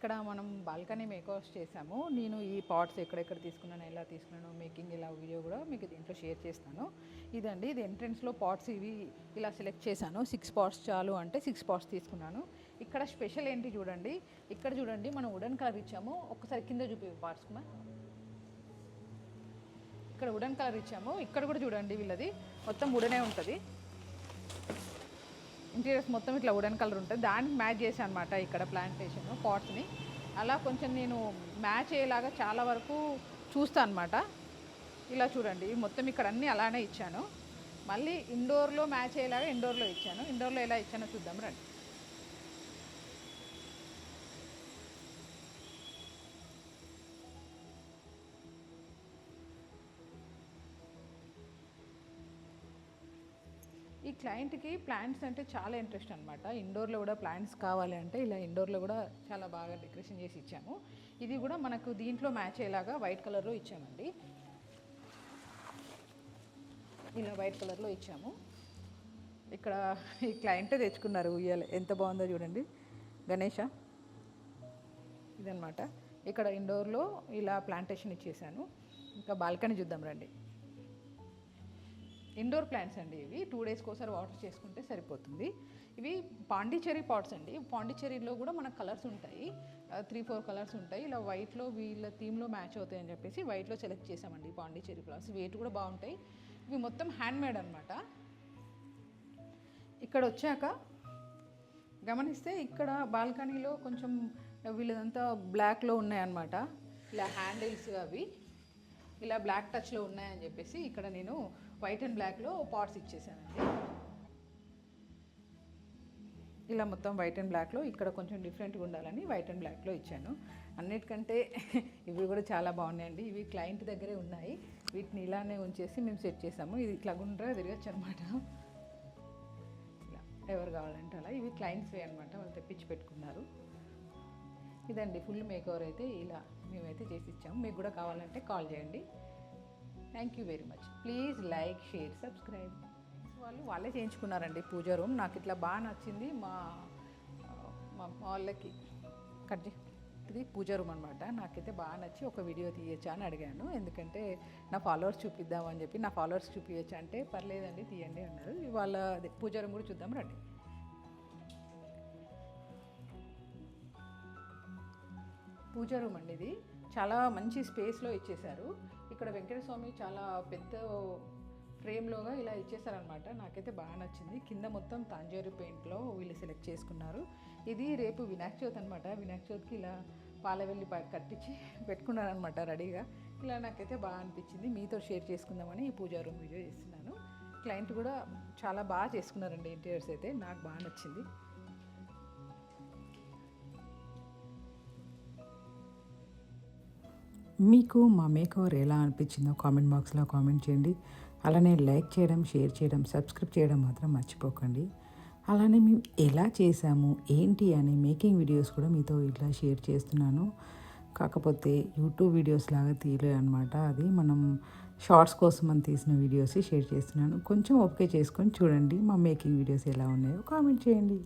ఇక్కడ మనం balcony makeovers చేసాము నేను ఈ పాట్స్ ఎక్కడెక్కడ తీసుకున్నాను ఎలా తీసుకున్నాను మేకింగ్ ఇలా వీడియో కూడా మీకు దీంట్లో షేర్ చేస్తాను. ఇదండి ఇది ఎంట్రెన్స్లో పాట్స్ ఇవి ఇలా సెలెక్ట్ చేశాను. సిక్స్ పాట్స్ చాలు అంటే సిక్స్ పాట్స్ తీసుకున్నాను. ఇక్కడ స్పెషల్ ఏంటి చూడండి. ఇక్కడ చూడండి మనం వుడెన్ కలర్ ఇచ్చాము. ఒకసారి కింద చూపి పాట్స్ మా. ఇక్కడ వుడెన్ కలర్ ఇచ్చాము. ఇక్కడ కూడా చూడండి వీళ్ళది. మొత్తం వుడనే ఉంటుంది. ఇంటీరియర్స్ మొత్తం ఇట్లా వుడెన్ కలర్ ఉంటుంది. దానికి మ్యాచ్ చేశాను అనమాట ఇక్కడ ప్లాంటేషన్ పాట్స్ని అలా కొంచెం నేను మ్యాచ్ అయ్యేలాగా చాలా వరకు చూస్తాను అనమాట ఇలా చూడండి మొత్తం ఇక్కడ అన్నీ అలానే ఇచ్చాను. మళ్ళీ ఇండోర్లో మ్యాచ్ అయ్యేలాగా ఇండోర్లో ఇచ్చాను. ఇండోర్లో ఎలా ఇచ్చానో చూద్దాం రండి. క్లయింట్కి ప్లాంట్స్ అంటే చాలా ఇంట్రెస్ట్ అనమాట ఇండోర్లో కూడా ప్లాంట్స్ కావాలి అంటే ఇలా ఇండోర్లో కూడా చాలా బాగా డెకరేషన్ చేసి ఇచ్చాము. ఇది కూడా మనకు దీంట్లో మ్యాచ్ అయ్యేలాగా వైట్ కలర్లో ఇచ్చామండి. ఇలా వైట్ కలర్లో ఇచ్చాము. ఇక్కడ ఈ క్లయింటే తెచ్చుకున్నారు ఉయ్యాల. ఎంత బాగుందో చూడండి. గణేష? ఇదనమాట ఇక్కడ ఇండోర్లో ఇలా ప్లాంటేషన్ ఇచ్చేసాను. ఇంకా బాల్కనీ చూద్దాం రండి. ఇండోర్ ప్లాంట్స్ అండి ఇవి. టూ డేస్కి ఒకసారి వాటర్ చేసుకుంటే సరిపోతుంది. ఇవి పాండిచేరి పాట్స్ అండి. పాండిచేరిలో కూడా మనకు కలర్స్ ఉంటాయి. త్రీ ఫోర్ కలర్స్ ఉంటాయి. ఇలా వైట్లో వీళ్ళ థీమ్లో మ్యాచ్ అవుతాయి అని చెప్పేసి వైట్లో సెలెక్ట్ చేసామండి పాండిచేరి ఫ్లవర్స్. వెయిట్ కూడా బాగుంటాయి. ఇవి మొత్తం హ్యాండ్ మేడ్ అనమాట ఇక్కడ వచ్చాక గమనిస్తే ఇక్కడ బాల్కనీలో కొంచెం వీళ్ళదంతా బ్లాక్లో ఉన్నాయన్నమాట. ఇలా హ్యాండిల్స్ అవి. ఇలా బ్లాక్ టచ్లో ఉన్నాయని చెప్పేసి ఇక్కడ నేను వైట్ అండ్ బ్లాక్లో పాట్స్ ఇచ్చేసానండి. ఇలా మొత్తం వైట్ అండ్ బ్లాక్లో ఇక్కడ కొంచెం డిఫరెంట్గా ఉండాలని వైట్ అండ్ బ్లాక్లో ఇచ్చాను. అన్నిటికంటే ఇవి కూడా చాలా బాగున్నాయండి. ఇవి క్లయింట్ దగ్గరే ఉన్నాయి. వీటిని ఇలానే ఉంచేసి మేము సెట్ చేసాము. ఇది ఇట్లా గుండ్రా తిరగచ్చు అనమాట ఇలా ఎవరు కావాలంటే అలా. ఇవి క్లయింట్స్ వే అనమాట వాళ్ళు తెప్పించి పెట్టుకున్నారు. ఇదండి ఫుల్ మేకవర్ అయితే ఇలా మేమైతే చేసి ఇచ్చాము. మీకు కూడా కావాలంటే కాల్ చేయండి. Thank you very much please like share subscribe వాళ్ళు వాళ్ళే చేయించుకున్నారండి పూజ రూమ్. నాకు ఇట్లా బాగా నచ్చింది. మా మా వాళ్ళకి కట్ చే ఇది పూజ రూమ్ అనమాట నాకైతే బాగా నచ్చి ఒక వీడియో తీయచ్చా అని అడిగాను. ఎందుకంటే నా ఫాలోవర్స్ చూపిద్దామని చెప్పి నా ఫాలోవర్స్ చూపించచ్చా అంటే పర్లేదండి తీయండి అన్నారు. ఇవాళ అదే పూజ రూమ్ కూడా చూద్దాం రండి. పూజ రూమ్ అండి ఇది. చాలా మంచి స్పేస్లో ఇచ్చేశారు. ఇక్కడ వెంకటస్వామి చాలా పెద్ద ఫ్రేమ్లోగా ఇలా ఇచ్చేసారనమాట నాకైతే బాగా నచ్చింది. కింద మొత్తం తాంజేరు పెయింట్లో వీళ్ళు సెలెక్ట్ చేసుకున్నారు. ఇది రేపు వినాయక చవితి అనమాట వినాయక చవితికి ఇలా పాలవెల్లి కట్టించి పెట్టుకున్నారనమాట రెడీగా ఇలా నాకైతే బాగా అనిపించింది. మీతో షేర్ చేసుకుందామని ఈ పూజా రూమ్ వీడియో చేస్తున్నాను. క్లయింట్ కూడా చాలా బాగా చేసుకున్నారండి ఇంటీరియర్స్ అయితే. నాకు బాగా నచ్చింది. మీకు మా మేకవర్ ఎలా అనిపించిందో కామెంట్ బాక్స్లో కామెంట్ చేయండి. అలానే లైక్ చేయడం షేర్ చేయడం సబ్స్క్రైబ్ చేయడం మాత్రం మర్చిపోకండి. అలానే మేము ఎలా చేసాము ఏంటి అని మేకింగ్ వీడియోస్ కూడా మీతో ఇట్లా షేర్ చేస్తున్నాను. కాకపోతే యూట్యూబ్ వీడియోస్ లాగా తీయలే అనమాట అది మనం షార్ట్స్ కోసం అని తీసిన వీడియోస్ షేర్ చేస్తున్నాను. కొంచెం ఓకే చేసుకొని చూడండి మా మేకింగ్ వీడియోస్ ఎలా ఉన్నాయో కామెంట్ చేయండి.